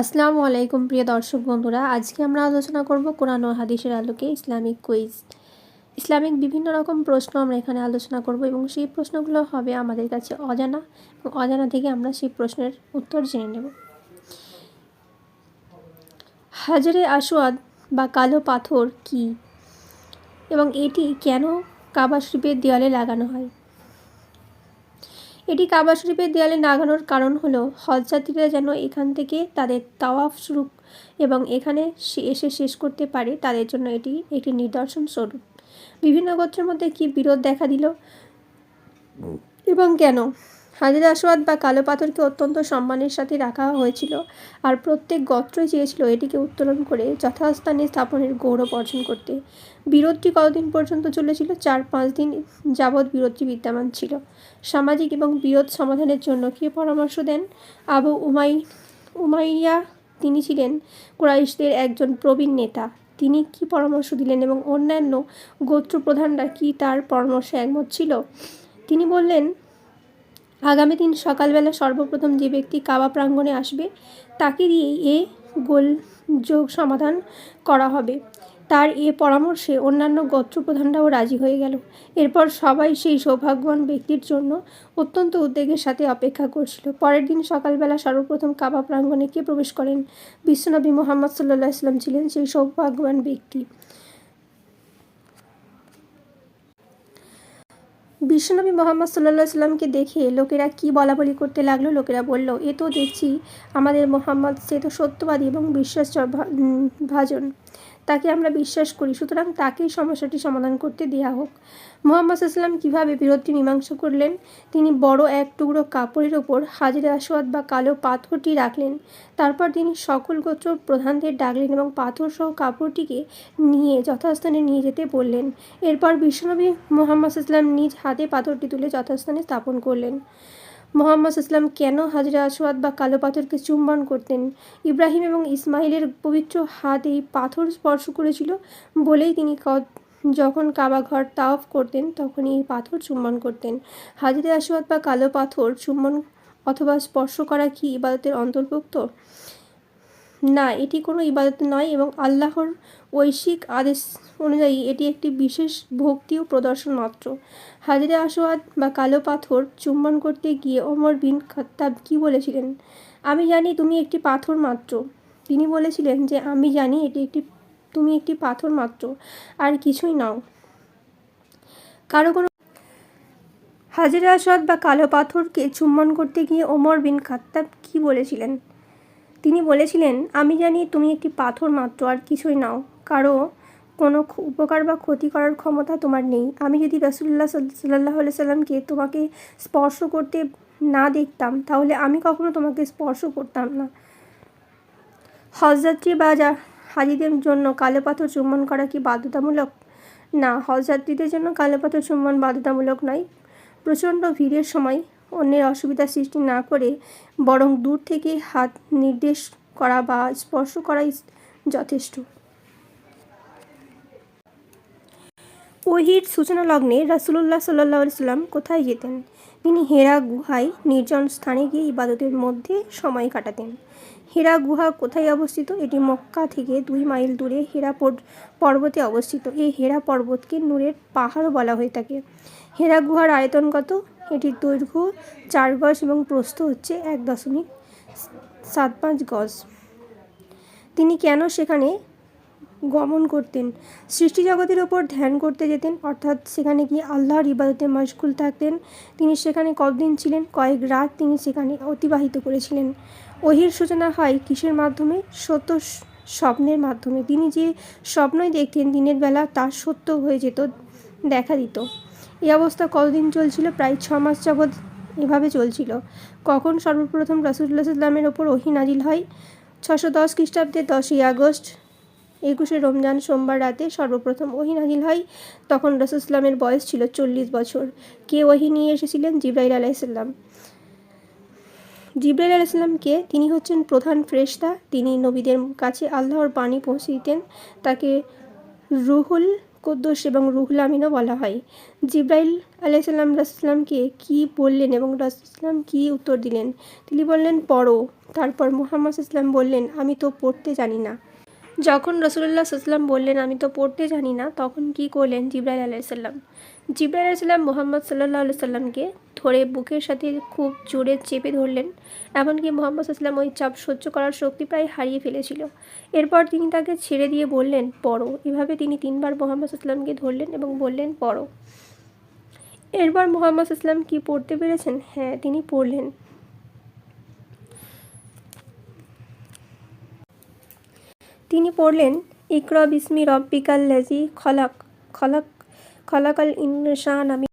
আসসালামু আলাইকুম প্রিয় দর্শক বন্ধুরা, আজকে আমরা আলোচনা করব কোরআন ও হাদিসের আলোকে ইসলামিক কুইজ। ইসলামিক বিভিন্ন রকম প্রশ্ন আমরা এখানে আলোচনা করব এবং সেই প্রশ্নগুলো হবে আমাদের কাছে অজানা এবং অজানা থেকে আমরা সেই প্রশ্নের উত্তর জেনে নেব। হাজারে আসোয়াদ বা কালো পাথর কি? এবং এটি কেন কাবা শরীফের দেওয়ালে লাগানো হয়? এটি কাবা শরীফের দেয়ালে লাগানোর কারণ হলো হজযাত্রীরা যেন এখান থেকে তাদের তাওয়াফ শুরু এবং এখানে এসে শেষ করতে পারে তাদের জন্য এটি একটি নিদর্শন স্বরূপ। বিভিন্ন গোত্রের মধ্যে কি বিরোধ দেখা দিল? এবং কেন? হাজির আসওয়াদ বা কালো পাথরকে অত্যন্ত সম্মানের সাথে রাখা হয়েছিল আর প্রত্যেক গোত্রই চেয়েছিল এটিকে উত্তোলন করে যথাস্থানে স্থাপনের গৌরব অর্জন করতে। বিরোধটি কতদিন পর্যন্ত চলেছিল? চার পাঁচ দিন যাবৎ বিরোধটি বিদ্যমান ছিল। সামাজিক এবং বিরোধ সমাধানের জন্য কী পরামর্শ দেন? আবু উমাই, উমাইয়া তিনি ছিলেন কুরাইশদের একজন প্রবীণ নেতা। তিনি কি পরামর্শ দিলেন এবং অন্যান্য গোত্র প্রধানরা কি তার পরামর্শে একমত ছিল? তিনি বললেন আগামী দিন সকালবেলা সর্বপ্রথম যে ব্যক্তি কাবা প্রাঙ্গণে আসবে, তাকে দিয়ে এ গোল যোগ সমাধান করা হবে। তার এ পরামর্শে অন্যান্য গোত্রপ্রধানরাও রাজি হয়ে গেল। এরপর সবাই সেই সৌভাগ্যবান ব্যক্তির জন্য অত্যন্ত উদ্বেগের সাথে অপেক্ষা করছিল। পরের দিন সকালবেলা সর্বপ্রথম কাবা প্রাঙ্গণে কে প্রবেশ করেন? বিশ্বনবী মোহাম্মদ সাল্লাহ ইসলাম ছিলেন সেই সৌভাগ্যবান ব্যক্তি। বিশ্বনবী মোহাম্মদ সাল্লা সাল্লামকে দেখে লোকেরা কি বলা বলি করতে লাগল, লোকেরা বলল, এ তো দেখছি আমাদের মোহাম্মদ সে তো সত্যবাদী এবং বিশ্বাস ভাজন। তাকে আমরা বিশ্বাস করি। সুতরাং তাকেই সমস্যাটি সমাধান করতে দেওয়া হোক। মোহাম্মদ ইসলাম কীভাবে বিরোধটি মীমাংসা করলেন? তিনি বড় এক টুকরো কাপড়ের ওপর হাজির আসোয়াদ বা কালো পাথরটি রাখলেন। তারপর তিনি সকল গোত্র প্রধানদের ডাকলেন এবং পাথর সহ কাপড়টিকে নিয়ে যথাস্থানে নিয়ে যেতে বললেন। এরপর বিশ্বনবী মোহাম্মদ ইসলাম নিজ হাতে পাথরটি তুলে যথাস্থানে স্থাপন করলেন। মোহাম্মদ ইসলাম কেন হাজরা আসওয়াদ বা কালো পাথরকে চুম্বন করতেন? ইব্রাহিম এবং ইসমাইলের পবিত্র হাত এই পাথর স্পর্শ করেছিল বলেই তিনি যখন কাবা ঘর তাওফ করতেন, তখনই এই পাথর চুম্বন করতেন। হাজরে আসওয়াদ বা কালো পাথর চুম্বন অথবা স্পর্শ করা কি ইবাদতের অন্তর্ভুক্ত? না, এটি কোনো ইবাদত নয় এবং আল্লাহর ঐশিক আদেশ অনুযায়ী এটি একটি বিশেষ ভক্তি ও প্রদর্শন মাত্র। হাজিরা আসোয়াদ বা কালো পাথর চুম্বন করতে গিয়ে ওমর বিন খত্তাব কী বলেছিলেন? আমি জানি তুমি একটি পাথর মাত্র। তিনি বলেছিলেন যে, আমি জানি এটি একটি, তুমি একটি পাথর মাত্র, আর কিছুই নাও। কারও কোনো হাজিরা আসাদ বা কালো পাথরকে চুম্বন করতে গিয়ে ওমর বিন খাত্তাব কী বলেছিলেন? তিনি বলেছিলেন, আমি জানি তুমি একটি পাথর মাত্র, আর কিছুই নাও। কারও কোনো উপকার বা ক্ষতি করার ক্ষমতা তোমার নেই। আমি যদি রসুল্লাহ সাল্লাহ সাল্লামকে তোমাকে স্পর্শ করতে না দেখতাম, তাহলে আমি কখনো তোমাকে স্পর্শ করতাম না। হজযাত্রী বা যা হাজিদের জন্য কালো পাথর চুম্বন করা কি বাধ্যতামূলক? না হজযাত্রীদের জন্য কালো পাথর চুম্বন বাধ্যতামূলক নয়। প্রচণ্ড ভিড়ের সময় অন্যের অসুবিধা সৃষ্টি না করে বরং দূর থেকে হাত নির্দেশ করা বা স্পর্শ করাই যথেষ্ট। ওহির সূচনা লগ্নে রাসুলুল্লাহ সাল্লাহ সাল্লাম কোথায় যেতেন? তিনি হেরা গুহায় নির্জন স্থানে গিয়ে ইবাদতের মধ্যে সময় কাটাতেন। হেরা গুহা কোথায় অবস্থিত? এটি মক্কা থেকে দুই মাইল দূরে হেরা পর্বতে অবস্থিত। এই হেরা পর্বতকে নূরের পাহাড় বলা হয়ে থাকে। হেরা গুহার আয়তন কত এটির দৈর্ঘ্য চার গজ এবং প্রস্থ হচ্ছে এক দশমিক সাত পাঁচ গজ। তিনি কেন সেখানে গমন করতেন? সৃষ্টি জগতের ওপর ধ্যান করতে যেতেন, অর্থাৎ সেখানে গিয়ে আল্লাহর ইবাদতে মশগুল থাকতেন। তিনি সেখানে কতদিন ছিলেন? কয়েক রাত তিনি সেখানে অতিবাহিত করেছিলেন। ওহির সূচনা হয় কিসের মাধ্যমে? সত্য স্বপ্নের মাধ্যমে। তিনি যে স্বপ্নই দেখতেন দিনের বেলা তা সত্য হয়ে যেত, দেখা দিত। এই অবস্থা কতদিন চলছিল? প্রায় ছ মাস যাবৎ এভাবে চলছিল। কখন সর্বপ্রথম রাসুল্লাহ ইসলামের ওপর ওহি নাজিল হয়? ছশো দশ খ্রিস্টাব্দে দশই আগস্ট, একুশে রমজান সোমবার রাতে সর্বপ্রথম ওহি নাজিল হয়। তখন রসুলামের বয়স ছিল চল্লিশ বছর। কে ওহি নিয়ে এসেছিলেন? জিব্রাইল আলাইসাল্লাম জিব্রাইল আলাইসাল্লামকে তিনি হচ্ছেন প্রধান ফ্রেশতা। তিনি নবীদের কাছে আল্লাহর বাণী পৌঁছে দিতেন। তাকে রুহুল কুদ্দুস এবং রুহুল আমিনও বলা হয়। জিব্রাইল আলাইসাল্লাম রাসুলামকে কি বললেন এবং রাসুলাম কি উত্তর দিলেন? তিনি বললেন, পড়ো। তারপর মোহাম্মদ ইসলাম বললেন, আমি তো পড়তে জানি না। যখন রসুল্লাহ সাল্লাম বললেন, আমি তো পড়তে জানি না, তখন কি করলেন জিব্রাইল আলাইসাল্লাম জিব্রাইল আলাইসাল্লাম মোহাম্মদ সাল্লাহ সাল্লামকে ধরে বুকের সাথে খুব জোরে চেপে ধরলেন। এমনকি মোহাম্মদ ইসলাম ওই চাপ সহ্য করার শক্তি প্রায় হারিয়ে ফেলেছিল। এরপর তিনি তাকে ছেড়ে দিয়ে বললেন, পড়ো। এভাবে তিনি তিনবার মোহাম্মদ ইসলামকে ধরলেন এবং বললেন, পড়ো। এরপর মোহাম্মদ ইসলাম কি পড়তে পেরেছেন? হ্যাঁ তিনি পড়লেন। তিনি পড়লেন, ইকরা বিসমি রব্বিকাল লেজি খলাক। খলাক খলাকাল ইনসান আমি